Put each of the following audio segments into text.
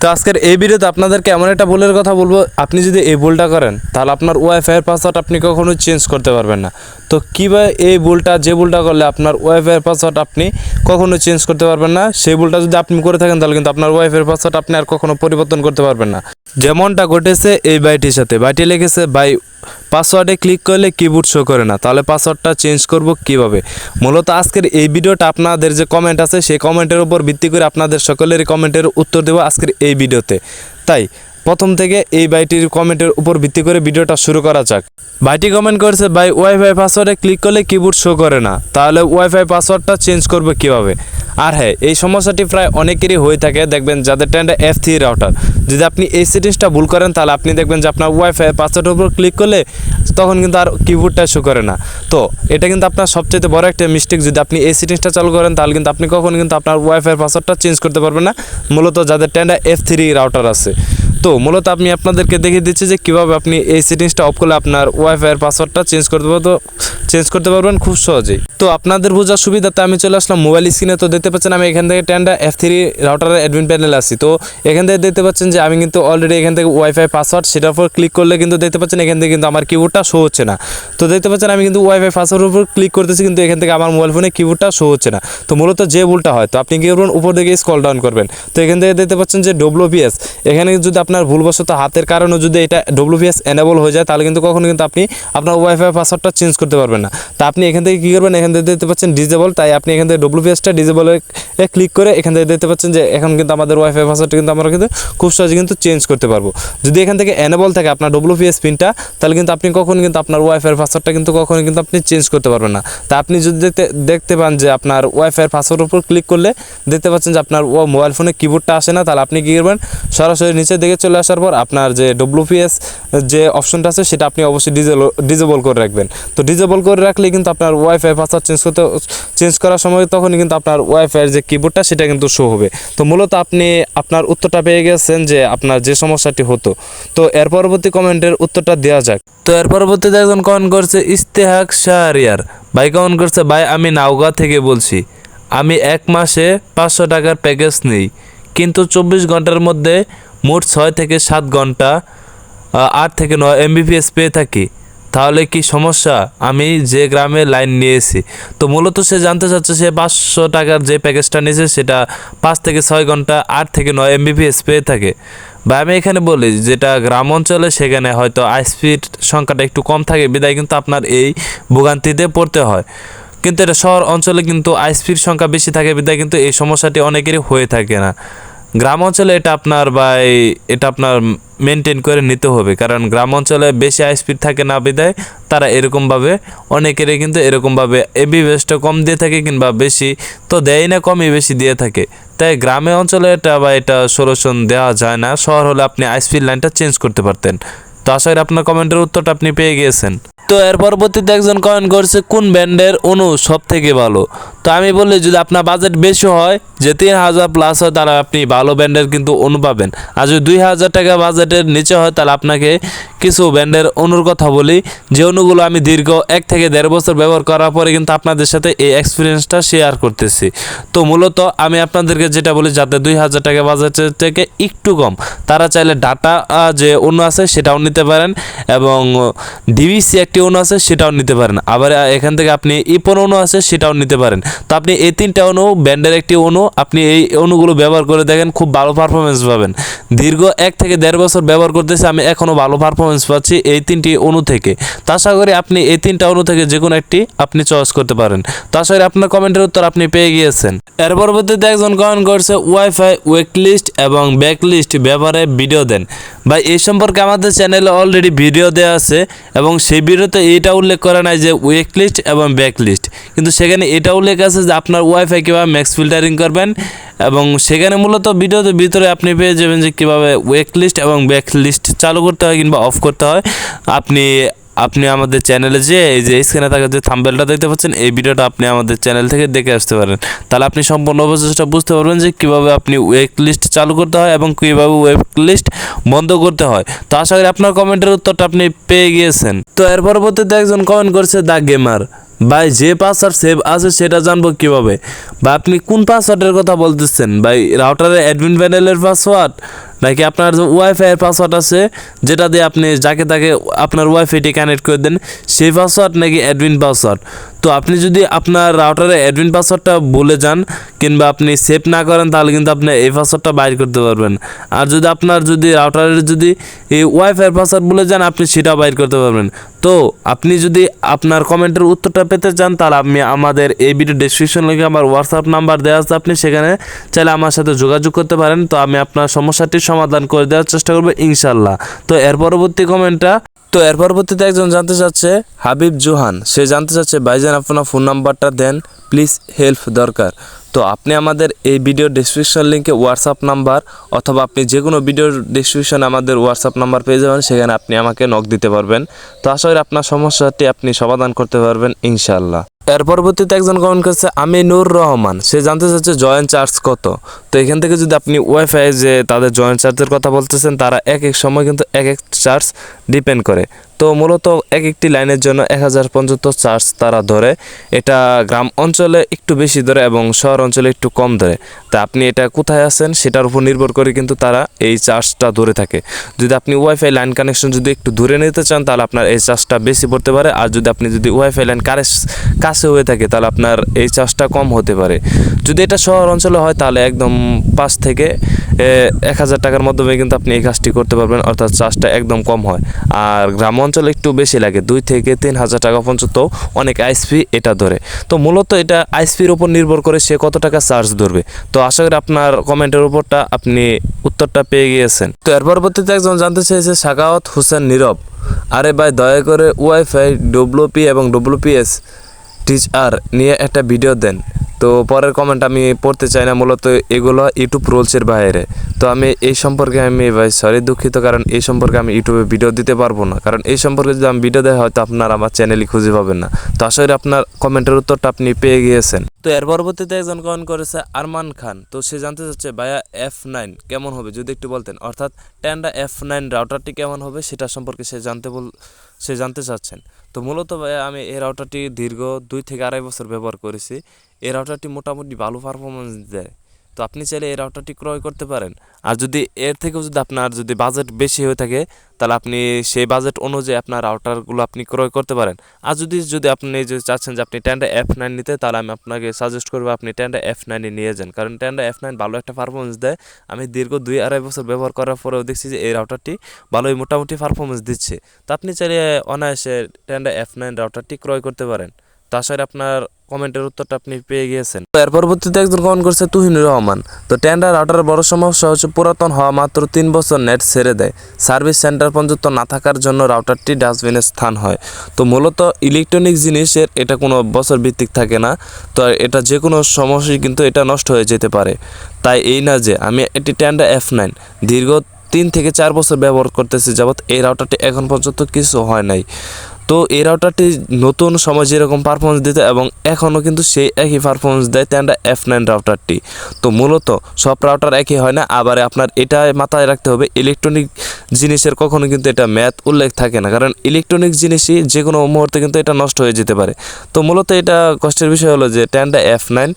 তো আজকের এই ভিডিওতে আপনাদেরকে এমন একটা ভুলের কথা বলব, আপনি যদি এই ভুলটা করেন, তাহলে আপনার ওয়াইফাইয়ের পাসওয়ার্ড আপনি কখনো চেঞ্জ করতে পারবেন না। তো কীভাবে এই ভুলটা, যে ভুলটা করলে আপনার ওয়াইফাইয়ের পাসওয়ার্ড আপনি কখনো চেঞ্জ করতে পারবেন না, সেই ভুলটা যদি আপনি করে থাকেন, তাহলে কিন্তু আপনার ওয়াইফাইয়ের পাসওয়ার্ড আপনি আর কখনো পরিবর্তন করতে পারবেন না। যেমনটা ঘটেছে এই বাইটির সাথে। বাইটি লেগেছে বাই পাসওয়ার্ডে ক্লিক করলে কিবোর্ড শো করে না। তাহলে পাসওয়ার্ডটা চেঞ্জ করব কীভাবে? মূলত আজকের এই ভিডিওটা আপনাদের যে কমেন্ট আছে, সেই কমেন্টের উপর ভিত্তি করে আপনাদের সকলেরই কমেন্টের উত্তর দেবো আজকের এই ভিডিওতে। তাই, প্রথম থেকে এই বাইটির কমেন্টের উপর ভিত্তি করে ভিডিওটা শুরু করা যাক। বাইটি কমেন্ট করেছে, ভাই ওয়াইফাই পাসওয়ার্ডে ক্লিক করলে কিবোর্ড শো করে না। তাহলে ওয়াইফাই পাসওয়ার্ডটা চেঞ্জ করবে কীভাবে? আর হ্যাঁ এই সমস্যাটি প্রায় অনেকেরই হয়ে থাকে। দেখবেন যাদের টেন্ডে এফ থ্রি রাউটার যদি আপনি এই সেটিংসটা ভুল করেন, তাহলে আপনি দেখবেন যে আপনার ওয়াইফাই পাসওয়ার্ডের উপর ক্লিক করলে তখন কিন্তু আর কিবোর্ডটা শো করে না। তো, এটা কিন্তু আপনার সবচেয়ে বড় একটা মিস্টেক যদি আপনি এই সেটিংসটা চালু করেন, তাহলে কিন্তু আপনি কখন কিন্তু আপনার ওয়াইফাই পাসওয়ার্ডটা চেঞ্জ করতে পারবেন না। মূলত যাদের টেন্ডে এফ থ্রি রাউটার আছে। তো মূলত আমি আপনাদেরকে দেখিয়ে দিচ্ছি যে কীভাবে আপনি এই সেটিংসটা অফ করলে আপনার ওয়াইফাইয়ের পাসওয়ার্ডটা চেঞ্জ করতে পারব চেঞ্জ করতে পারবেন খুব সহজেই। তো আপনাদের বোঝার সুবিধাতে আমি চলে আসলাম মোবাইল স্ক্রিনে তো দেখতে পাচ্ছেন আমি এখান থেকে টেনটা এফ থ্রি রাউটারের অ্যাডমিন প্যানেল আছি। তো এখান থেকে দেখতে পাচ্ছেন যে আমি কিন্তু অলরেডি এখান থেকে ওয়াইফাই পাসওয়ার্ড সেটার উপর ক্লিক করলে কিন্তু দেখতে পাচ্ছেন এখান থেকে কিন্তু আমার কিবোর্ডটা শো হচ্ছে না। তো দেখতে পাচ্ছেন আমি কিন্তু ওয়াইফাই পাসওয়ার্ডের উপর ক্লিক করতেছি, কিন্তু এখান থেকে আমার মোবাইল ফোনে কিবোর্ডটা শো হচ্ছে না। তো মূলত যে ভুলটা হয়, তো আপনি কি করবেন? উপর দিকে স্কল ডাউন করবেন। তো এখান থেকে দেখতে পাচ্ছেন যে ডব্লিউপিএস এখানে যদি আপনার ভুলবশত হাতের কারণে যদি এটা ডব্লিউপিএস এনেবল হয়ে যায়, তাহলে কিন্তু কখনো কিন্তু আপনি আপনার ওয়াইফাই পাসওয়ার্ডটা চেঞ্জ করতে পারবেন না। তা আপনি এখান থেকে কী করবেন? এখান থেকে দেখতে পাচ্ছেন ডিজেবল তাই আপনি এখান থেকে ডব্লিউপিএসটা ডিজেবলে ক্লিক করে এখান থেকে দেখতে পাচ্ছেন যে এখন কিন্তু আমাদের ওয়াইফাই পাসওয়ার্ডটা কিন্তু আমরা কিন্তু খুব সহজে কিন্তু চেঞ্জ করতে পারব। যদি এখান থেকে এনেবল থাকে আপনার ডব্লিউপিএস পিনটা তাহলে কিন্তু আপনি কখনো কিন্তু আপনার ওয়াইফাই পাসওয়ার্ডটা কিন্তু কখনো কিন্তু আপনি চেঞ্জ করতে পারবেন না। তা আপনি যদি দেখতে দেখতে পান যে আপনার ওয়াইফাই পাসওয়ার্ডের উপর ক্লিক করলে, দেখতে পাচ্ছেন যে আপনার মোবাইল ফোনে কিবোর্ডটা আসে না, তাহলে আপনি কী করবেন? সরাসরি নিচে দিকে চলে আসার পর আপনার যে ডব্লিউপিএস যে অপশনটা আছে, সেটা আপনি অবশ্যই ডিজেল ডিজেবল করে রাখবেন। তো ডিজেবল করে রাখলে কিন্তু আপনার ওয়াইফাই পাসওয়ার্ড চেঞ্জ করতে চেঞ্জ করার সময় তখনই কিন্তু আপনার ওয়াইফাইয়ের যে কিবোর্ডটা সেটা কিন্তু শো হবে। তো মূলত আপনি আপনার উত্তরটা পেয়ে গেছেন যে আপনার যে সমস্যাটি হতো। তো এর পরবর্তী কমেন্টের উত্তরটা দেওয়া যাক। তো এর পরবর্তীতে একজন কমেন্ট করছে, ইস্তেহাক শাহরিয়ার। ভাই কমেন্ট করছে, ভাই, আমি নাওগাঁ থেকে বলছি। আমি এক মাসে পাঁচশো টাকার প্যাকেজ নিই। কিন্তু চব্বিশ ঘণ্টার মধ্যে মোট ছয় থেকে সাত ঘণ্টা আট থেকে নয় এমবিপিএস পেয়ে থাকি। তাহলে কি সমস্যা? আমি যে গ্রামে লাইন নিয়েছি। তো মূলত সে জানতে চাচ্ছে সে পাঁচশো টাকার যে প্যাকেজটা নিয়েছে, সেটা পাঁচ থেকে ছয় ঘণ্টা, আট থেকে নয় এমবিপিএস পেয়ে থাকে। বা আমি এখানে বলি, যেটা গ্রাম অঞ্চলে, সেখানে হয়তো আইস্পিড সংখ্যাটা একটু কম থাকে। বিদায় কিন্তু আপনার এই ভোগান্তিতে পড়তে হয়। কিন্তু এটা শহর অঞ্চলে কিন্তু আইস্পিড সংখ্যা বেশি থাকে বিদায় কিন্তু এই সমস্যাটি অনেকেরই হয়ে থাকে না। গ্রাম অঞ্চলে এটা আপনার বা এটা আপনার মেনটেন করে নিতে হবে, কারণ গ্রাম অঞ্চলে বেশি হাই স্পিড থাকে না বিদায় তারা এরকমভাবে, অনেকেরই কিন্তু এরকমভাবে এবি বেসটা কম দিয়ে থাকে কিংবা বেশি, তো দেয় না, কমই বেশি দিয়ে থাকে। তাই গ্রামে অঞ্চলে এটা বা এটা সলিউশন দেওয়া যায় না, শহর হলে আপনি হাই স্পিড লাইনটা চেঞ্জ করতে পারতেন। তো আশা করি আপনার কমেন্টের উত্তরটা আপনি পেয়ে গিয়েছেন। তো এর পরবর্তীতে একজন কমেন্ট করছে, কোন ব্যান্ডের অনু সব থেকে ভালো? তো আমি বলি যদি আপনার বাজেট বেশি হয়, যে তিন হাজার প্লাস হয়, তাহলে আপনি ভালো ব্র্যান্ডের কিন্তু অনু পাবেন। আর যদি দুই হাজার টাকা বাজেটের নিচে হয়, তাহলে আপনাকে কিছু ব্র্যান্ডের অনুর কথা বলি। যে অনুগুলো আমি দীর্ঘ এক থেকে দেড় বছর ব্যবহার করার পরে কিন্তু আপনাদের সাথে এই এক্সপিরিয়েন্সটা শেয়ার করতেছি। তো মূলত আমি আপনাদেরকে যেটা বলি, যাতে দুই হাজার টাকা বাজেটের থেকে একটু কম। তারা চাইলে ডাটা যে অন্য আছে, সেটাও নিতে পারেন এবং ডিভিসি একটি অণু আছে, সেটাও নিতে পারেন। আবার এখান থেকে আপনি ইপন অণু আছে, সেটাও নিতে পারেন। তো আপনি এই তিনটা অণু, ব্যান্ডের একটি অণু, আপনি এই অণুগুলো ব্যবহার করে দেখেন, খুব ভালো পারফরমেন্স পাবেন। দীর্ঘ এক থেকে দেড় বছর ব্যবহার করতেছি, আমি এখনও ভালো পারফরমেন্স পাচ্ছি এই তিনটি অণু থেকে। তো আশা করি আপনি এই তিনটা অণু থেকে যে কোনো একটি আপনি চয়েস করতে পারেন। তো আশা করি আপনার কমেন্টের উত্তর আপনি পেয়ে গিয়েছেন। এর পরবর্তীতে একজন কমেন্ট করছে ওয়াইফাই ওয়েক লিস্ট এবং ব্যাকলিস্ট ব্যবহারে ভিডিও দেন। ভাই, এই সম্পর্কে আমাদের চ্যানেলে অলরেডি ভিডিও দেওয়া আছে এবং সেই ভিডিওতে এটা উল্লেখ করা নাই যে ওয়েক লিস্ট এবং ব্যাক লিস্ট কিন্তু সেখানে এটা উল্লেখ আছে যে আপনার ওয়াইফাই কীভাবে ম্যাক্স ফিল্টারিং করবেন এবং সেখানে মূলত ভিডিওতে ভিতরে আপনি পেয়ে যাবেন যে কীভাবে ওয়েক লিস্ট এবং ব্যাক লিস্ট চালু করতে হয় কিংবা অফ করতে হয়। আপনি আপনি আমাদের চ্যানেলে যে, এই যে স্ক্রিনে থাকা যে থাম্বেলটা দেখতে পাচ্ছেন, এই ভিডিওটা আপনি আমাদের চ্যানেল থেকে দেখে আসতে পারেন। তাহলে আপনি সম্পূর্ণ প্রসেসটা বুঝতে পারবেন যে কীভাবে আপনি ওয়েক লিস্ট চালু করতে হয় এবং কীভাবে ওয়েব লিস্ট বন্ধ করতে হয়। তো আশা করি আপনার কমেন্টের উত্তরটা আপনি পেয়ে গিয়েছেন। তো এর পরবর্তীতে একজন কমেন্ট করছে দ্য গেমার ভাই যে পাসওয়ার্ড সেভ আছে সেটা জানব কীভাবে? বা আপনি কোন পাসওয়ার্ডের কথা বলতেছেন? ভাই রাউটারের অ্যাডমিন প্যানেলের পাসওয়ার্ড নাকি আপনার ওয়াইফাইয়ের ওয়াইফাই পাসওয়ার্ড আছে, যেটা দিয়ে আপনি যাকে তাকে আপনার ওয়াইফাইটি কানেক্ট করে দেন, সেই পাসওয়ার্ড নাকি অ্যাডমিন পাসওয়ার্ড তো আপনি যদি আপনার রাউটারের অ্যাডমিন পাসওয়ার্ডটা ভুলে যান কিংবা আপনি সেভ না করেন, তাহলে কিন্তু আপনি এই পাসওয়ার্ডটা বাইর করতে পারবেন। আর যদি আপনার যদি রাউটারের যদি এই ওয়াইফাই পাসওয়ার্ড ভুলে যান, আপনি সেটা বাইর করতে পারবেন। তো আপনি যদি আপনার কমেন্টের উত্তরটা পেতে চান, তাহলে আপনি আমাদের এই ভিডিও ডেসক্রিপশন লিখে আমার হোয়াটসঅ্যাপ নাম্বার দেওয়া আছে। আপনি সেখানে চাইলে আমার সাথে যোগাযোগ করতে পারেন। তো আমি আপনার সমস্যাটির সমাধান করে দেওয়ার চেষ্টা করব ইনশাল্লাহ তো এর পরবর্তী কমেন্টটা তো এর পরবর্তীতে একজন জানতে চাচ্ছে, হাবিব জোহান। সে জানতে চাচ্ছে, ভাইজান, আপনার ফোন নাম্বারটা দেন, প্লিজ হেল্প দরকার। তো আপনি আমাদের এই ভিডিও ডিসক্রিপশন লিঙ্কে হোয়াটসঅ্যাপ নাম্বার অথবা আপনি যে কোনো ভিডিও ডিসক্রিপশনে আমাদের হোয়াটসঅ্যাপ নাম্বার পেয়ে যাবেন, সেখানে আপনি আমাকে নক দিতে পারবেন। তো আশা করি আপনার সমস্যাটি আপনি সমাধান করতে পারবেন ইনশাল্লাহ এর পরবর্তীতে একজন কমেন্ট করছে আমি নূর রহমান। সে জানতে চাচ্ছে জয়েন্ট চার্জ কত? তো এখান থেকে যদি আপনি ওয়াইফাই যে তাদের জয়েন্ট চার্জের কথা বলতেছেন, তারা এক এক সময় কিন্তু এক এক চার্জ ডিপেন্ড করে। তো মূলত এক একটি লাইনের জন্য এক হাজার পর্যন্ত চার্জ তারা ধরে। এটা গ্রাম অঞ্চলে একটু বেশি ধরে এবং শহর অঞ্চলে একটু কম ধরে। তা আপনি এটা কোথায় আছেন সেটার উপর নির্ভর করে কিন্তু তারা এই চার্জটা ধরে থাকে। যদি আপনি ওয়াইফাই লাইন কানেকশন যদি একটু দূরে নিতে চান তাহলে আপনার এই চার্জটা বেশি পড়তে পারে। আর যদি আপনি যদি ওয়াইফাই লাইন কাছে হয়ে থাকে তাহলে আপনার এই চার্জটা কম হতে পারে। যদি এটা শহর অঞ্চলে হয় তাহলে একদম পাঁচ থেকে এক হাজার টাকার মাধ্যমে কিন্তু আপনি এই কাজটি করতে পারবেন, অর্থাৎ চার্জটা একদম কম হয়। আর গ্রাম অঞ্চলে একটু বেশি লাগে, দুই থেকে তিন হাজার টাকা পর্যন্ত অনেক আইসপি এটা ধরে। তো মূলত এটা আইসপির উপর নির্ভর করে সে কত টাকা চার্জ ধরবে। তো আশা করি আপনার কমেন্টের উপরটা আপনি উত্তরটা পেয়ে গিয়েছেন। তো এর পরবর্তীতে একজন জানতে চেয়েছে, সাকাওয়াত হোসেন নীরব। আরে ভাই, দয়া করে ওয়াইফাই, ডব্লিউপি এবং ডব্লিউপিএস টিচার নিয়ে একটা ভিডিও দেন। তো পরের কমেন্ট আমি পড়তে চাই না, মূলত এগুলো ইউটিউব রুলসের বাইরে। তো আমি এই সম্পর্কে আমি ভাই সরি দুঃখিত, কারণ এই সম্পর্কে আমি ইউটিউবে ভিডিও দিতে পারব না। কারণ এই সম্পর্কে যদি আমি ভিডিও দেয়, হয়তো আপনার আমার চ্যানেলই খুঁজে পাবেন না। তো আসলে আপনার কমেন্টের উত্তরটা আপনি পেয়ে গিয়েছেন। তো এর পরবর্তীতে একজন কমেন্ট করেছে আরমান খান। তো সে জানতে চাচ্ছে, ভাইয়া এফ নাইন কেমন হবে? যদি একটু বলতেন। অর্থাৎ টেন্ডা এফ নাইন রাউটারটি কেমন হবে, সেটা সম্পর্কে সে জানতে বল সে জানতে চাচ্ছেন। তো মূলত আমি এই রাউটারটি দীর্ঘ দুই থেকে আড়াই বছর ব্যবহার করেছি। এই রাউটারটি মোটামুটি ভালো পারফরমেন্স দেয়। তো আপনি চাইলে এই রাউটারটি ক্রয় করতে পারেন। আর যদি এর থেকেও যদি আপনার যদি বাজেট বেশি হয়ে থাকে, তাহলে আপনি সেই বাজেট অনুযায়ী আপনার রাউটারগুলো আপনি ক্রয় করতে পারেন। আর যদি যদি আপনি যদি চাচ্ছেন যে আপনি টেন্ডা এফ নাইন নিতে, তাহলে আমি আপনাকে সাজেস্ট করব আপনি টেন্ডা এফ নাইনে নিয়ে যান। কারণ টেন্ডা এফ নাইন ভালো একটা পারফরমেন্স দেয়। আমি দীর্ঘ দুই আড়াই বছর ব্যবহার করার পরেও দেখছি যে এই রাউটারটি ভালোই মোটামুটি পারফরমেন্স দিচ্ছে। তো আপনি চাইলে অনায়াসে টেন্ডা এফ নাইন রাউটারটি ক্রয় করতে পারেন। তো আশা আপনার কমেন্টের উত্তরটা আপনি পেয়ে গিয়েছেন। তো এর পরবর্তীতে একজন কমেন্ট করছে, তুহিনুর রহমান, তো টেন্ডার রাউটারের বড় সমস্যা হচ্ছে পুরাতন হওয়া মাত্র তিন বছর নেট ছেড়ে দেয়। সার্ভিস সেন্টার পর্যন্ত না থাকার জন্য রাউটারটি ডাস্টবিনের স্থান হয়। তো মূলত ইলেকট্রনিক জিনিসের এটা কোনো বছর ভিত্তিক থাকে না। তো এটা যে কোনো সমস্যায় কিন্তু এটা নষ্ট হয়ে যেতে পারে। তাই এই না যে আমি এটি টেন্ডার এফ নাইন দীর্ঘ তিন থেকে চার বছর ব্যবহার করতেছি, যাবৎ এই রাউটারটি এখন পর্যন্ত কিছু হয় নাই। তো এই রাউটারটি নতুন সময় যেরকম পারফরমেন্স দিতে এবং এখনও কিন্তু সেই একই পারফরমেন্স দেয় তেনটা এফ নাইন রাউটারটি তো মূলত সব রাউটার একই হয় না, আবার আপনার এটা মাথায় রাখতে হবে ইলেকট্রনিক জিনিসের কখনো কিন্তু এটা ম্যাথ উল্লেখ থাকে না, কারণ ইলেকট্রনিক জিনিসই যে কোনো মুহূর্তে কিন্তু এটা নষ্ট হয়ে যেতে পারে। তো মূলত এটা কষ্টের বিষয় হলো যে Tenda F nine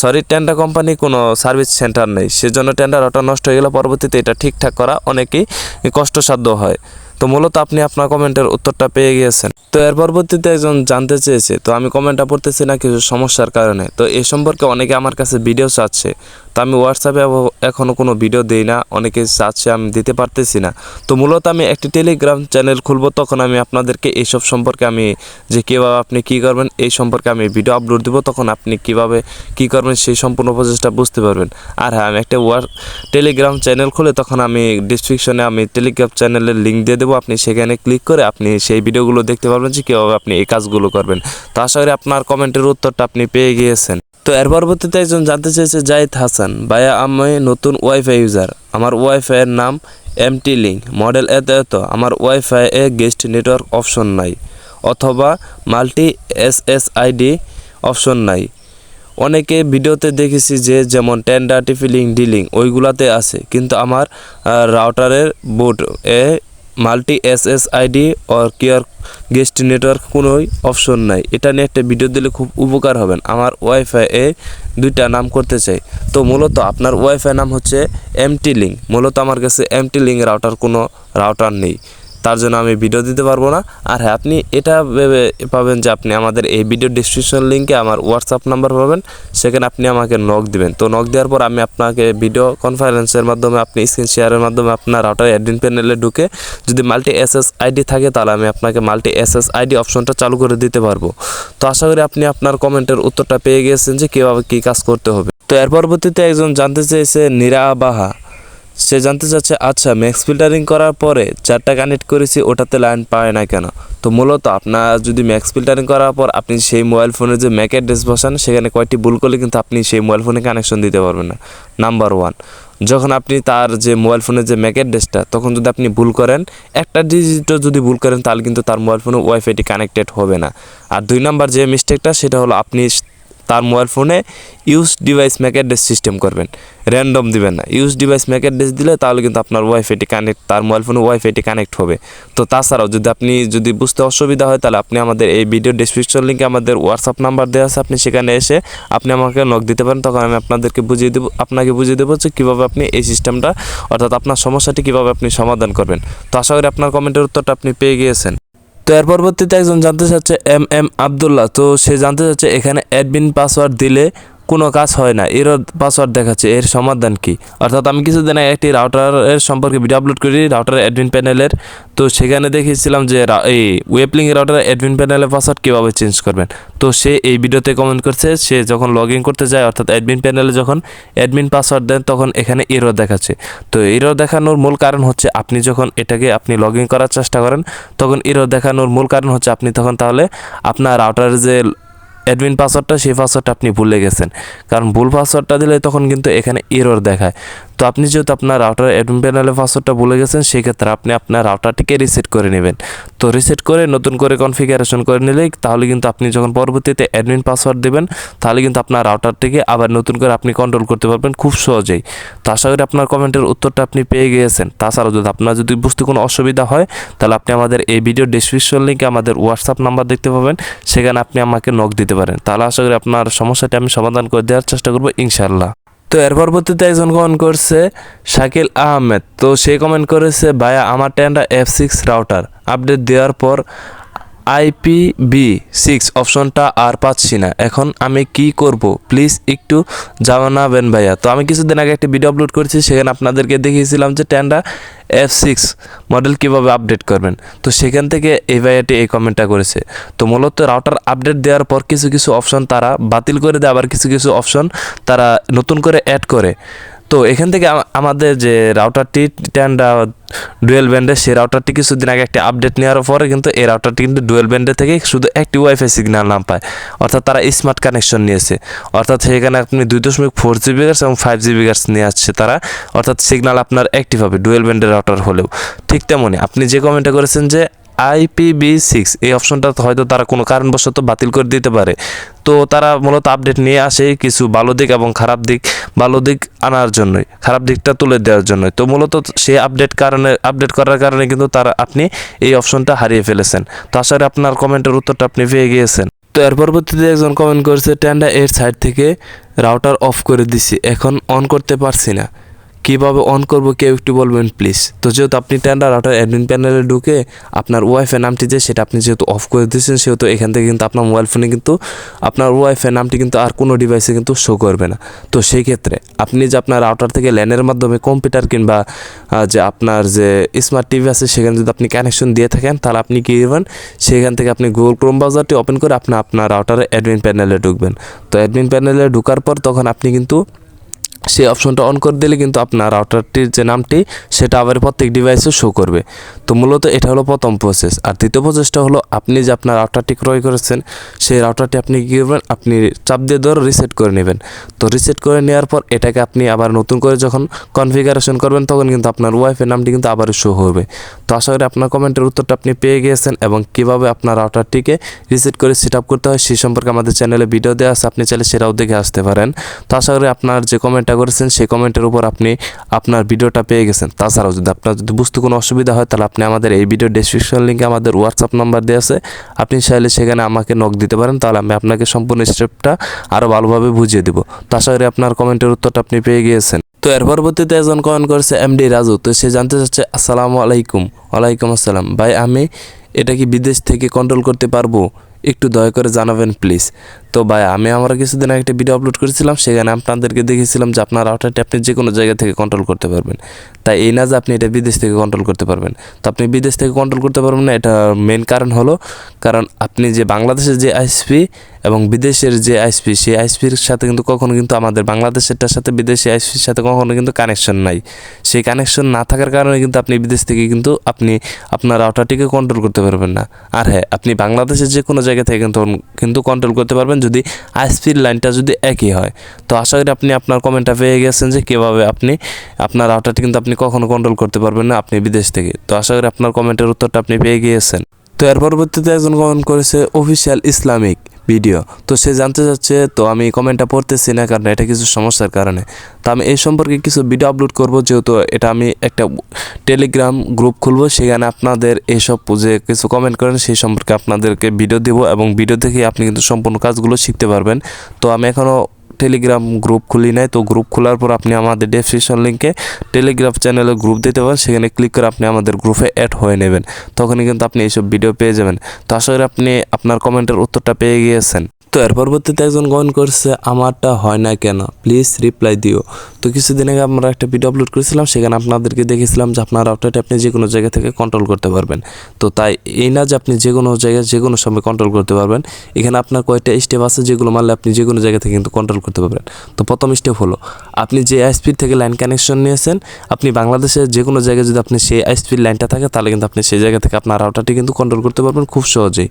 sorry Tenda company কোনো সার্ভিস সেন্টার নেই, সেজন্য টেন্ডা রাউটার নষ্ট হয়ে গেলে পরবর্তীতে এটা ঠিকঠাক করা অনেকেই কষ্টসাধ্য হয়। তো মূলত আপনি আপনার কমেন্টের উত্তরটা পেয়ে গিয়েছেন। তো এর পরবর্তীতে একজন জানতে চেয়েছে, তো আমি কমেন্টটা পড়তেছি না কিছু সমস্যার কারণে? তো এ সম্পর্কে অনেকে আমার কাছে ভিডিও চাচ্ছে। তো আমি হোয়াটসঅ্যাপে এখনও কোনো ভিডিও দিই না। অনেকে চাচ্ছে আমি দিতে পারতেছি না। তো মূলত আমি একটি টেলিগ্রাম চ্যানেল খুলবো, তখন আমি আপনাদেরকে এইসব সম্পর্কে আমি যে কীভাবে আপনি কী করবেন, এই সম্পর্কে আমি ভিডিও আপলোড দেবো, তখন আপনি কীভাবে কী করবেন, সেই সম্পূর্ণ প্রচেষ্টা বুঝতে পারবেন। আর হ্যাঁ আমি একটা ওয়ার টেলিগ্রাম চ্যানেল খুলে, তখন আমি ডিসক্রিপশনে আমি টেলিগ্রাম চ্যানেলের লিঙ্ক দিয়ে দেবো। আপনি সেখানে ক্লিক করে আপনি সেই ভিডিওগুলো দেখতে পারবেন যে কীভাবে আপনি এই কাজগুলো করবেন। তো আশা করি আপনার কমেন্টের উত্তরটা আপনি পেয়ে গিয়েছেন। তো এর পরবর্তীতে একজন জানতে চেয়েছে জাহিদ হাসান, ভাইয়া, আমি নতুন ওয়াইফাই ইউজার। আমার ওয়াইফাইয়ের নাম এমটি লিঙ্ক। মডেল এত এত। আমার ওয়াইফাই এ গেস্ট নেটওয়ার্ক অপশন নাই অথবা multi S S ID option নাই। অনেকে ভিডিওতে দেখেছি যে যেমন টেন্ডার টিফিলিং ডিলিং ওইগুলাতে আছে। কিন্তু আমার রাউটারের board A multi S S ID or care guest network কোনোই অপশন নাই। এটা নিয়ে একটা ভিডিও দিলে খুব উপকার হবেন। আমার ওয়াইফাই এ দুইটা নাম করতে চাই। তো মূলত আপনার ওয়াইফাই নাম হচ্ছে এমটি লিঙ্ক মূলত আমার কাছে এমটি লিঙ্ক রাউটার কোনো রাউটার নেই। তার জন্য আমি ভিডিও দিতে পারব না। আর হ্যাঁ আপনি এটা ভেবে পাবেন যে আপনি আমাদের এই ভিডিও ডিসক্রিপশন লিঙ্কে আমার হোয়াটসঅ্যাপ নাম্বার পাবেন। সেখানে আপনি আমাকে নক দিবেন। তো নক দেওয়ার পর আমি আপনাকে ভিডিও কনফারেন্সের মাধ্যমে, আপনি স্ক্রিন শেয়ারের মাধ্যমে আপনার রাউটার অ্যাডমিন প্যানেলে ঢুকে যদি মাল্টি এসএস আইডি থাকে, তাহলে আমি আপনাকে মাল্টি এসএস আইডি অপশনটা চালু করে দিতে পারব। তো আশা করি আপনি আপনার কমেন্টের উত্তরটা পেয়ে গিয়েছেন যে কীভাবে কী কাজ করতে হবে। তো এর পরবর্তীতে একজন জানতে চেয়েছে, নীরা বাহা। সে জানতে চাচ্ছে আচ্ছা ম্যাক্স ফিল্টারিং করার পরে চারটা কানেক্ট করেছি, ওটাতে লাইন পায় না কেন? তো মূলত আপনার যদি ম্যাক্স ফিল্টারিং করার পর আপনি সেই মোবাইল ফোনের যে ম্যাক অ্যাড্রেস বসান, সেখানে কয়েকটি ভুল করলে কিন্তু আপনি সেই মোবাইল ফোনে কানেকশন দিতে পারবেন না। নাম্বার ওয়ান যখন আপনি তার যে মোবাইল ফোনের যে ম্যাক অ্যাড্রেসটা তখন যদি আপনি ভুল করেন, একটা ডিজিটও যদি ভুল করেন, তাহলে কিন্তু তার মোবাইল ফোনে ওয়াইফাইটি কানেক্টেড হবে না। আর দুই নাম্বার যে মিস্টেকটা সেটা হলো আপনি তার মোবাইল ফোনে use device MAC address system করবেন। র্যান্ডম দিবেন না। ইউজ ডিভাইস ম্যাক অ্যাড্রেস দিলে তাহলে কিন্তু আপনার ওয়াইফাইটি কানেক্ট তার মোবাইল ফোনে ওয়াইফাইটি কানেক্ট হবে। তো তাছাড়াও যদি আপনি, যদি বুঝতে অসুবিধা হয় তাহলে আপনি আমাদের এই ভিডিও ডিসক্রিপশন লিঙ্কে আমাদের হোয়াটসঅ্যাপ নাম্বার দেওয়া আছে, আপনি সেখানে এসে আপনি আমাকে নক দিতে পারেন, তখন আমি আপনাদেরকে বুঝিয়ে দেবো, আপনাকে বুঝিয়ে দেবো যে কীভাবে আপনি এই সিস্টেমটা অর্থাৎ আপনার সমস্যাটি কীভাবে আপনি সমাধান করবেন। তো আশা করি আপনার কমেন্টের উত্তরটা আপনি পেয়ে গিয়েছেন। তো এর পরবর্তীতে একজন জানতে চাচ্ছে এম এম আবদুল্লাহ। তো সে জানতে চাচ্ছে এখানে অ্যাডমিন পাসওয়ার্ড দিলে কোনো কাজ হয় না। এর পাসওয়ার্ড দেখাচ্ছে। এর সমাধান কি? অর্থাৎ আমি কিছুদিন আগে একটি রাউটারের সম্পর্কে ভিডিও আপলোড করি রাউটার অ্যাডমিন প্যানেলের তো সেখানে দেখিয়েছিলাম যে এই ওয়েবলিং রাউটার অ্যাডমিন প্যানেলের পাসওয়ার্ড কীভাবে চেঞ্জ করবেন? তো সে এই ভিডিওতে কমেন্ট করছে, সে যখন লগ ইন করতে যায়, অর্থাৎ অ্যাডমিন প্যানেলে যখন অ্যাডমিন পাসওয়ার্ড দেন, তখন এখানে এরর দেখাচ্ছে। তো এরর দেখানোর মূল কারণ হচ্ছে আপনি যখন এটাকে আপনি লগ ইন করার চেষ্টা করেন, তখন এরর দেখানোর মূল কারণ হচ্ছে আপনি তখন তাহলে আপনার রাউটারের যে অ্যাডমিন পাসওয়ার্ডটা সেই পাসওয়ার্ডটা আপনি ভুলে গেছেন। কারণ ভুল পাসওয়ার্ডটা দিলে তখন কিন্তু এখানে এরর দেখায়। তো আপনি যেহেতু আপনার রাউটার অ্যাডমিন প্যানেলের পাসওয়ার্ডটা ভুলে গেছেন, সেক্ষেত্রে আপনি আপনার রাউটারটিকে রিসেট করে নেবেন। তো রিসেট করে নতুন করে কনফিগারেশন করে নিলেই তাহলে কিন্তু আপনি যখন পরবর্তীতে অ্যাডমিন পাসওয়ার্ড দেবেন, তাহলে কিন্তু আপনার রাউটারটিকে আবার নতুন করে আপনি কন্ট্রোল করতে পারবেন খুব সহজেই। তো আশা করি আপনার কমেন্টের উত্তরটা আপনি পেয়ে গিয়েছেন। তাছাড়াও যদি আপনার যদি বুঝতে কোনো অসুবিধা হয়, তাহলে আপনি আমাদের এই ভিডিও ডিসক্রিপশন লিঙ্কে আমাদের হোয়াটসঅ্যাপ নাম্বার দেখতে পাবেন, সেখানে আপনি আমাকে নক দিতে পারেন। তাহলে আশা করি আপনার সমস্যাটি আমি সমাধান করে দেওয়ার চেষ্টা করব ইনশাল্লাহ তো এর পরবর্তীতে একজন কমেন্ট করছে, শাকিল আহমেদ। তো সে কমেন্ট করেছে, ভাইয়া, আমার Tenda F six router update দেওয়ার পর আইপিবি সিক্স অপশনটা আর পাচ্ছি না। এখন আমি কি করব? প্লিজ একটু জানাবেন ভাইয়া। তো আমি কিছুদিন আগে একটা ভিডিও আপলোড করেছি, সেখানে আপনাদেরকে দেখিয়েছিলাম যে টেনটা এফ সিক্স মডেল কীভাবে আপডেট করবেন। তো সেখান থেকে এই ভাইয়াটি এই কমেন্টটা করেছে। তো মূলত রাউটার আপডেট দেওয়ার পর কিছু কিছু অপশন তারা বাতিল করে দেয়, আবার কিছু কিছু অপশন তারা নতুন করে অ্যাড করে। তো এখান থেকে আমাদের যে রাউটারটি টেনটা ডুয়েল ব্যান্ডে সেই রাউটারটি কিছুদিন আগে একটি আপডেট নেওয়ার পরে কিন্তু এই রাউটারটি কিন্তু ডুয়েল ব্যান্ডের থেকে শুধু একটি ওয়াইফাই সিগন্যাল নাম পায়। অর্থাৎ তারা স্মার্ট কানেকশন নিয়েছে। অর্থাৎ সেখানে আপনি দুই দশমিক ফোর জিবি গার্স এবং ফাইভ জিবি গার্স নিয়ে আসছে তারা। অর্থাৎ সিগন্যাল আপনার অ্যাক্টিভ হবে ডুয়েল ব্যান্ডের রাউটার হলেও। ঠিক তেমনই আপনি যে কমেন্টটা করেছেন যে আইপিবি সিক্স, এই অপশনটা হয়তো তারা কোনো কারণবশত বাতিল করে দিতে পারে। তো তারা মূলত আপডেট নিয়ে আসে কিছু ভালো দিক এবং খারাপ দিক, ভালো দিক আনার জন্যই, খারাপ দিকটা তুলে দেওয়ার জন্যই। তো মূলত সেই আপডেট কারণে, আপডেট করার কারণে কিন্তু তারা আপনি এই অপশনটা হারিয়ে ফেলেছেন। তো আশা করি আপনার কমেন্টের উত্তরটা আপনি পেয়ে গিয়েছেন। তো এর পরবর্তীতে একজন কমেন্ট করেছে টেন্ডা এর সাইড থেকে রাউটার অফ করে দিছি, এখন অন করতে পারছি না। কীভাবে অন করব কেউ একটু বলবেন প্লিজ তো যেহেতু আপনি টেন্ডার রাউটার অ্যাডমিন প্যানেলে ঢুকে আপনার ওয়াইফাই নামটি যে সেটা আপনি যেহেতু অফ করে দিয়েছেন, সেহেতু এখান থেকে কিন্তু আপনার মোবাইল ফোনে কিন্তু আপনার ওয়াইফাই নামটি কিন্তু আর কোনো ডিভাইসে কিন্তু শো করবে না। তো সেই ক্ষেত্রে আপনি যে আপনার রাউটার থেকে ল্যানের মাধ্যমে কম্পিউটার কিংবা যে আপনার যে স্মার্ট টিভি আছে, সেখানে যদি আপনি কানেকশন দিয়ে থাকেন, তাহলে আপনি কী করবেন? সেখান থেকে আপনি গুগল ক্রোম ব্রাউজারটি ওপেন করে আপনি, আপনার রাউটারে অ্যাডমিন প্যানেলে ঢুকবেন। তো অ্যাডমিন প্যানেলে ঢোকার পর তখন আপনি কিন্তু সেই অপশনটা অন করে দিলে কিন্তু আপনার রাউটারটির যে নামটি, সেটা আবার প্রত্যেক ডিভাইসে শো করবে। তো মূলত এটা হলো প্রথম প্রসেস আর দ্বিতীয় প্রসেসটা হলো আপনি যে আপনার রাউটারটি ক্রয় করেছেন, সেই রাউটারটি আপনি কী করবেন? আপনি চাপ দিয়ে ধরে রিসেট করে নেবেন। তো রিসেট করে নেওয়ার পর এটাকে আপনি আবার নতুন করে যখন কনফিগারেশন করবেন, তখন কিন্তু আপনার ওয়াইফাই নামটি কিন্তু আবার শো হবে। তো আশা করি আপনার কমেন্টের উত্তরটা আপনি পেয়ে গিয়েছেন এবং কীভাবে আপনার রাউটারটিকে রিসেট করে সেট আপ করতে হয় সেই সম্পর্কে আমাদের চ্যানেলে ভিডিও দেওয়া আছে, আপনি চাইলে সেটাও দেখে আসতে পারেন। তো আশা করি আপনার যে কমেন্টটা করেছেন সেই কমেন্টের উপর আপনি আপনার ভিডিওটা পেয়ে গেছেন। তাছাড়াও যদি আপনার যদি বুঝতে কোনো অসুবিধা হয়, তাহলে আপনি আমাদের এই ভিডিও ডেসক্রিপশন লিঙ্কে আমাদের হোয়াটসঅ্যাপ নাম্বার দেওয়া আছে। আপনি চাইলে সেখানে আমাকে নক দিতে পারেন, তাহলে আমি আপনাকে সম্পূর্ণ স্টেপটা আরও ভালোভাবে বুঝিয়ে দেবো। তো আশা করি আপনার কমেন্টের উত্তরটা আপনি পেয়ে গিয়েছেন। তো এর পরবর্তীতে একজন কমেন্ট করছে এমডি রাজু, তো সে জানতে চাচ্ছে, আসসালামু আলাইকুম। ওয়ালাইকুম আসসালাম। ভাই, আমি এটা কি বিদেশ থেকে কন্ট্রোল করতে পারব? একটু দয়া করে জানাবেন প্লিজ তো ভাই, আমি আমরা কিছুদিন আগে একটা ভিডিও আপলোড করেছিলাম, সেখানে আপনাদেরকে দেখেছিলাম যে আপনার রাউটারটি আপনি যে কোনো জায়গা থেকে কন্ট্রোল করতে পারবেন। তাই এই না যে আপনি এটা বিদেশ থেকে কন্ট্রোল করতে পারবেন। তো আপনি বিদেশ থেকে কন্ট্রোল করতে পারবেন না, এটা মেন কারণ হলো, কারণ আপনি যে বাংলাদেশের যে আইএসপি এবং বিদেশের যে আইএসপি সেই আইএসপির সাথে কিন্তু কখনো কিন্তু আমাদের বাংলাদেশেরটার সাথে বিদেশি আইসপির সাথে কখনো কিন্তু কানেকশন নাই। সেই কানেকশন না থাকার কারণে কিন্তু আপনি বিদেশ থেকে কিন্তু আপনি আপনার রাউটারটিকে কন্ট্রোল করতে পারবেন না। আর হ্যাঁ আপনি বাংলাদেশের যে কোনো জায়গা থেকে কিন্তু কিন্তু কন্ট্রোল করতে পারবেন যদি আইএসপির লাইনটা যদি একই হয়। তো আশা করি আপনি আপনার কমেন্টটা পেয়ে গেছেন যে কীভাবে আপনি আপনার রাউটারটি কিন্তু আপনি কখনো কন্ট্রোল করতে পারবেন না আপনি বিদেশ থেকে। তো আশা করি আপনার কমেন্টের উত্তরটা আপনি পেয়ে গিয়েছেন। তো এর পরবর্তীতে একজন কমেন্ট করেছে অফিসিয়াল ইসলামিক ভিডিও। তো সে জানতে চাচ্ছে, তো আমি কমেন্টটা পড়তেছি না কারণ এটা কিছু সমস্যার কারণে। তো আমি এই সম্পর্কে কিছু ভিডিও আপলোড করব, যেহেতু এটা আমি একটা টেলিগ্রাম গ্রুপ খুলবো, সেখানে আপনাদের এইসব যে কিছু কমেন্ট করেন, সেই সম্পর্কে আপনাদেরকে ভিডিও দেবো এবং ভিডিও দেখে আপনি কিন্তু সম্পূর্ণ কাজগুলো শিখতে পারবেন। তো আমি এখনও টেলিগ্রাম গ্রুপ খুলি নাই। তো গ্রুপ খোলার পর আপনি আমাদের ডেসক্রিপশন লিঙ্কে টেলিগ্রাম চ্যানেলে গ্রুপ দিতে পারেন। সেখানে ক্লিক করে আপনি আমাদের গ্রুপে অ্যাড হয়ে নেবেন। তখনই কিন্তু আপনি এইসব ভিডিও পেয়ে যাবেন। তো আসলে আপনি আপনার কমেন্টের উত্তরটা পেয়ে গিয়েছেন। তো এর পরবর্তীতে একজন কমেন্ট করছে, আমারটা হয় না কেন? প্লিজ রিপ্লাই দিও। তো কিছুদিন আগে আমরা একটা ভিডিও আপলোড করেছিলাম, সেখানে আপনাদেরকে দেখেছিলাম যে আপনার রাউটারটি আপনি যে কোনো জায়গা থেকে কন্ট্রোল করতে পারবেন। তো তাই এই না যে আপনি যে কোনো জায়গায় যে কোনো সময় কন্ট্রোল করতে পারবেন, এখানে আপনার কয়েকটা স্টেপ আছে যেগুলো মানলে আপনি যে কোনো জায়গা থেকে কিন্তু কন্ট্রোল করতে পারবেন। তো প্রথম স্টেপ হলো, আপনি যে আইসপির থেকে লাইন কানেকশন নিয়েছেন, আপনি বাংলাদেশের যে কোনো জায়গায় যদি আপনি সেই আইএসপির লাইনটা থাকে, তাহলে কিন্তু আপনি সেই জায়গা থেকে আপনার রাউটারটি কিন্তু কন্ট্রোল করতে পারবেন খুব সহজেই।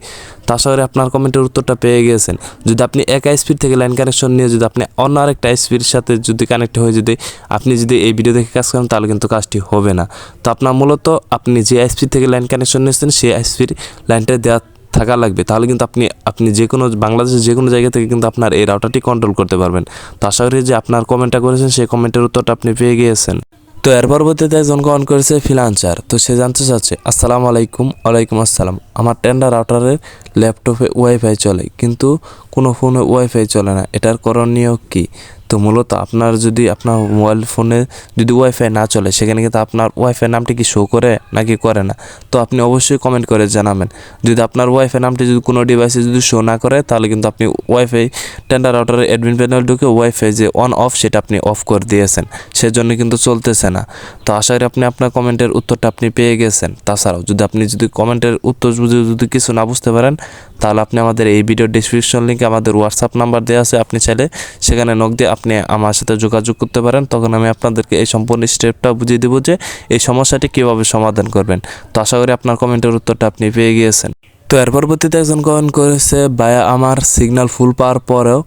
তা আশা আপনার কমেন্টের উত্তরটা পেয়ে গিয়েছেন। যদি আপনি এক আইএসপির থেকে লাইন কানেকশন নিয়ে যদি আপনি অন্য আরেকটা আইএসপির সাথে যদি কানেক্ট হয়ে যদি আপনি যদি এই ভিডিও দেখে কাজ করেন, তাহলে কিন্তু কাজটি হবে না। তো আপনার মূলত আপনি যে আইএসপি থেকে লাইন কানেকশন নিয়েছেন, সেই আইএসপির লাইনটা দেওয়া থাকা লাগবে। তাহলে কিন্তু আপনি আপনি যে কোনো, বাংলাদেশের যে কোনো জায়গা থেকে কিন্তু আপনার এই রাউটারটি কন্ট্রোল করতে পারবেন। তো আশা করি যে আপনার কমেন্টটা করেছেন, সেই কমেন্টের উত্তরটা আপনি পেয়ে গিয়েছেন। তো এর পরবর্তীতে একজন কমেন্ট করেছে ফিলান্সার তো সে জানতে চাচ্ছে, আসসালামু আলাইকুম, ওয়ালাইকুম আসসালাম। আমার টেন্ডার রাউটারের ল্যাপটপে ওয়াইফাই চলে, কিন্তু কোনো ফোনে ওয়াইফাই চলে না। এটার করণীয় কী? তো মূলত আপনার যদি আপনার মোবাইল ফোনে যদি ওয়াইফাই না চলে, সেখানে কিন্তু আপনার ওয়াইফাই নামটি কি শো করে নাকি করে না? তো আপনি অবশ্যই কমেন্ট করে জানাবেন। যদি আপনার ওয়াইফাই নামটি যদি কোনো ডিভাইসে যদি শো না করে, তাহলে কিন্তু আপনি ওয়াইফাই টেন্ডার রাউটারের অ্যাডমিন প্যানেল ঢুকে ওয়াইফাই যে অন অফ সেটা আপনি অফ করে দিয়েছেন। সেজন্য কিন্তু চলতেছে না। তো আশা করি আপনি আপনার কমেন্টের উত্তরটা আপনি পেয়ে গেছেন। তাছাড়াও যদি আপনি যদি কমেন্টের উত্তর যদি যদি কিছু না বুঝতে পারেন তাহলে আপনি আমাদের এই ভিডিও ডিসক্রিপশন লিঙ্কে আমাদের হোয়াটসঅ্যাপ নাম্বার দেওয়া আছে। আপনি চাইলে সেখানে নক দিয়ে আপনি আমার সাথে যোগাযোগ করতে পারেন। তখন আমি আপনাদেরকে এই সম্পূর্ণ স্টেপটা বুঝিয়ে দেবো যে এই সমস্যাটি কীভাবে সমাধান করবেন। তো আশা করি আপনার কমেন্টের উত্তরটা আপনি পেয়ে গিয়েছেন। তো এর পরবর্তীতে একজন কমেন্ট করেছে, ভাইয়া, আমার সিগন্যাল ফুল পাওয়ার পরেও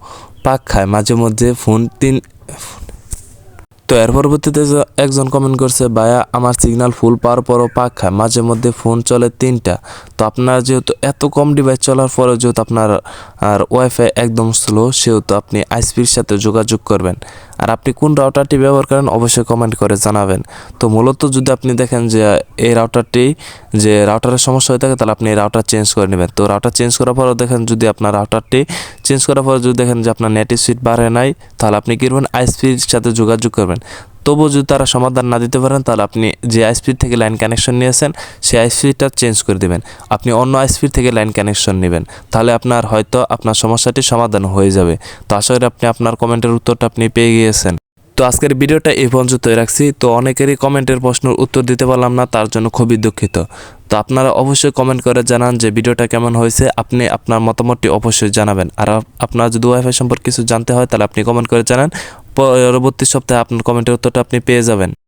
পাক খায়। মাঝে মধ্যে ফোন তিন তো এর পরবর্তীতে একজন কমেন্ট করছে, ভাইয়া, আমার সিগন্যাল ফুল পাওয়ার পরও পাক খায় মাঝে মধ্যে ফোন চলে তিনটা। তো আপনার যেহেতু এত কম ডিভাইস চলার পরে যেহেতু আপনার, আর ওয়াইফাই একদম স্লো সেহেতু আপনি আইসপির সাথে যোগাযোগ করবেন। আর আপনি কোন রাউটারটি ব্যবহার করেন অবশ্যই কমেন্ট করে জানাবেন। তো মূলত যদি আপনি দেখেন যে, এই রাউটারটি যে রাউটারের সমস্যা হয়ে থাকে, তাহলে আপনি এই রাউটার চেঞ্জ করে নেবেন। তো রাউটার চেঞ্জ করার পরেও দেখেন যদি আপনার রাউটারটি চেঞ্জ করার পরে যদি দেখেন যে আপনার নেট স্পিড বাড়ে নাই, তাহলে আপনি কী করবেন? আইসপির সাথে যোগাযোগ করবেন। তবুও যদি তারা সমাধান না দিতে পারেন, তাহলে আপনি যে আইসপির থেকে লাইন কানেকশন নিয়েছেন, সেই আইসপিটা চেঞ্জ করে দেবেন। আপনি অন্য আইসপির থেকে লাইন কানেকশন নেবেন। তাহলে আপনার হয়তো আপনার সমস্যাটি সমাধান হয়ে যাবে। তো আশা করি আপনি আপনার কমেন্টের উত্তরটা আপনি পেয়ে গিয়েছেন। তো আজকের ভিডিওটা এই পর্যন্ত রাখছি। তো অনেকেরই কমেন্টের প্রশ্নের উত্তর দিতে পারলাম না, তার জন্য খুবই দুঃখিত। তো আপনারা অবশ্যই কমেন্ট করে জানান যে ভিডিওটা কেমন হয়েছে, আপনি আপনার মতামতটি অবশ্যই জানাবেন। আর আপনার যদি ওয়াইফাই সম্পর্কে কিছু জানতে হয়, তাহলে আপনি কমেন্ট করে জানান। পরবর্তী সপ্তাহে আপনার কমেন্টের উত্তরটা আপনি পেয়ে যাবেন।